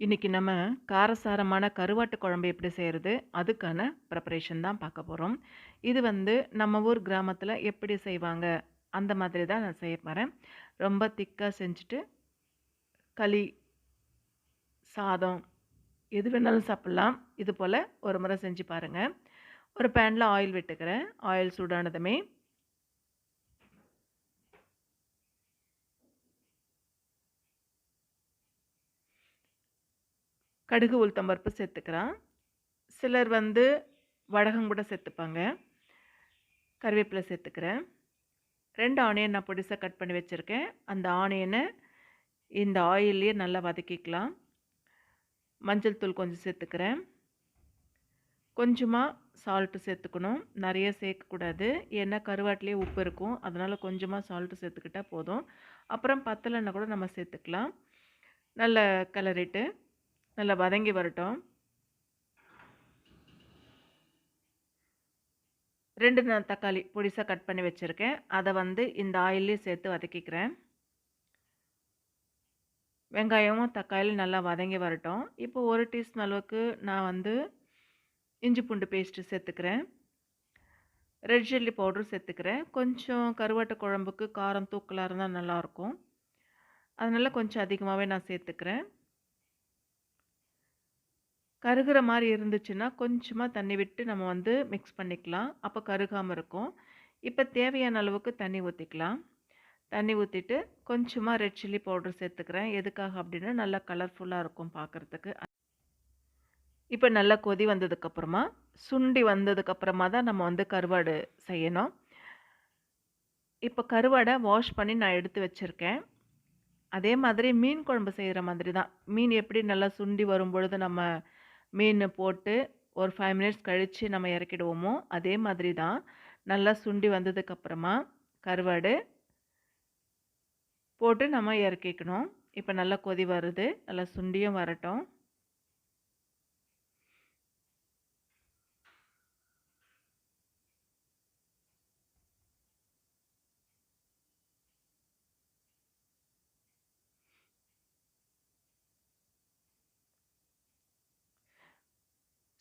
இன்னைக்கு நம்ம காரசாரமான கருவாட்டு குழம்பு எப்படி செய்கிறது அதுக்கான ப்ரிப்பரேஷன் தான் பார்க்க போகிறோம் இது வந்து நம்ம ஊர் கிராமத்தில் எப்படி செய்வாங்க? அந்த மாதிரி தான் நான் செய்ய போகிறேன் ரொம்ப திக்காக செஞ்சுட்டு களி சாதம் எது வேணாலும் சாப்பிட்லாம். இது போல் ஒரு முறை செஞ்சு பாருங்கள் ஒரு பேனில் ஆயில் விட்டுக்கிறேன். ஆயில் சூடானதுமே கடுகு உளுத்தம்பருப்பு சேர்த்துக்கிறேன் சிலர் வந்து வடகம் கூட சேர்த்துப்பாங்க. கருவேப்பிலை சேர்த்துக்கிறேன். ரெண்டு ஆனியன் நான் பொடிசாக கட் பண்ணி வச்சுருக்கேன். அந்த ஆனியனை இந்த ஆயிலே நல்லா வதக்கிக்கலாம். மஞ்சள் தூள் கொஞ்சம் சேர்த்துக்கிறேன். கொஞ்சமாக சால்ட்டு சேர்த்துக்கணும். நிறைய சேர்க்கக்கூடாது. ஏன்னா கருவாட்டிலே உப்பு இருக்கும். அதனால் கொஞ்சமாக சால்ட்டு சேர்த்துக்கிட்டால் போதும். அப்புறம் பத்தலைன்னா கூட நம்ம சேர்த்துக்கலாம். நல்ல கலரிட்டு நல்லா வதங்கி வரட்டும். ரெண்டு நான் தக்காளி பொடிசாக கட் பண்ணி வச்சுருக்கேன். அதை வந்து இந்த ஆயிலையும் சேர்த்து வதக்கிக்கிறேன். வெங்காயமும் தக்காளியும் நல்லா வதங்கி வரட்டும். இப்போ ஒரு டீஸ்பூன் அளவுக்கு நான் வந்து இஞ்சி பூண்டு பேஸ்ட்டு சேர்த்துக்கிறேன். ரெட் சில்லி பவுடர் சேர்த்துக்கிறேன். கொஞ்சம் கருவாட்டு குழம்புக்கு காரம் தூக்கலாக இருந்தால் நல்லாயிருக்கும் அதனால் கொஞ்சம் அதிகமாகவே நான் சேர்த்துக்கிறேன். கருகிற மாதிரி இருந்துச்சுன்னா கொஞ்சமாக தண்ணி விட்டு நம்ம வந்து மிக்ஸ் பண்ணிக்கலாம். அப்போ கருகாமல் இருக்கும். இப்போ தேவையான அளவுக்கு தண்ணி ஊற்றிக்கலாம் தண்ணி ஊற்றிட்டு கொஞ்சமாக ரெட் சில்லி பவுடர் சேர்த்துக்கிறேன். எதுக்காக அப்படின்னா நல்லா கலர்ஃபுல்லாக இருக்கும் பார்க்குறதுக்கு இப்போ நல்லா கொதி வந்ததுக்கப்புறமா சுண்டி வந்ததுக்கப்புறமா தான் நம்ம வந்து கருவாடு செய்யணும். இப்போ கருவாடை வாஷ் பண்ணி நான் எடுத்து வச்சுருக்கேன். அதே மாதிரி மீன் குழம்பு செய்கிற மாதிரி தான். மீன் எப்படி நல்லா சுண்டி வரும் பொழுது நம்ம மீன் போட்டு ஒரு ஃபைவ் மினிட்ஸ் கழித்து நம்ம இறக்கிடுவோமோ அதே மாதிரி தான் நல்லா சுண்டி வந்ததுக்கப்புறமா கருவாடு போட்டு நம்ம இறக்கிக்கணும். இப்போ நல்லா கொதி வருது நல்லா சுண்டியும் வரட்டும்.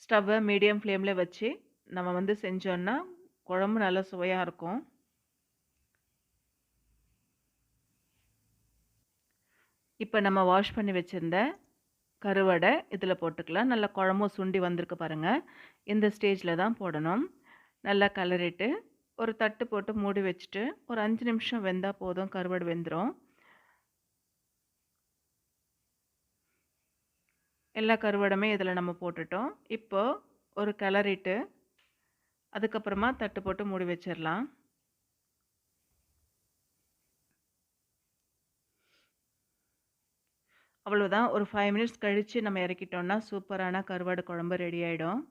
ஸ்டவ்வை மீடியம் ஃப்ளேமில் வச்சு நம்ம வந்து செஞ்சோன்னா குழம்பு நல்லா சுவையாக இருக்கும். இப்போ நம்ம வாஷ் பண்ணி வச்சுருந்த கருவடை இதில் போட்டுக்கலாம். நல்லா குழம்பும் சுண்டி வந்திருக்கு பாருங்கள் இந்த ஸ்டேஜில் தான் போடணும். நல்லா கலரிட்டு ஒரு தட்டு போட்டு மூடி வச்சுட்டு ஒரு அஞ்சு நிமிஷம் வெந்தால் போதும். கருவாடு வெந்துடும் எல்லா கருவடமே இதில் நம்ம போட்டுட்டோம். இப்போது ஒரு கிளறிட்டு அதுக்கப்புறமா தட்டு போட்டு மூடி வச்சிடலாம் அவ்வளோதான் ஒரு ஃபைவ் மினிட்ஸ் கழித்து நம்ம இறக்கிட்டோம்னா சூப்பரான கருவாடு குழம்பு ரெடி ஆகிடும்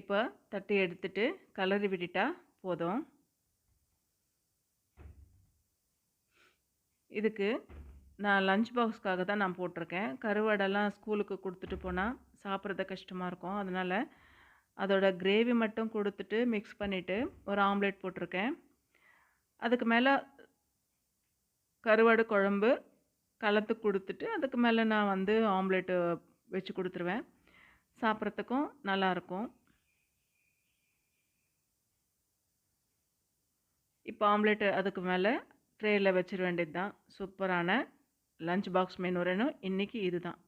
இப்போ தட்டி எடுத்துட்டு கலரி விட்டுட்டா போதும். இதுக்கு நான் லஞ்ச் பாக்ஸ்க்காக தான் நான் போட்டிருக்கேன். கருவாடெல்லாம் ஸ்கூலுக்கு கொடுத்துட்டு போனால் சாப்பிட்றது கஷ்டமாக இருக்கும். அதனால் அதோட கிரேவி மட்டும் கொடுத்துட்டு மிக்ஸ் பண்ணிவிட்டு ஒரு ஆம்லேட் போட்டிருக்கேன். அதுக்கு மேலே கருவாடு குழம்பு கலத்து கொடுத்துட்டு அதுக்கு மேலே நான் வந்து ஆம்லேட்டு வச்சு கொடுத்துருவேன். சாப்பிட்றதுக்கும் நல்லாயிருக்கும் இப்போ ஆம்லேட்டு அதுக்கு மேலே ட்ரேயில் வச்சிட வேண்டியது தான் சூப்பரான லஞ்ச் பாக்ஸ் மெனு ரெனும் இன்றைக்கி இது தான்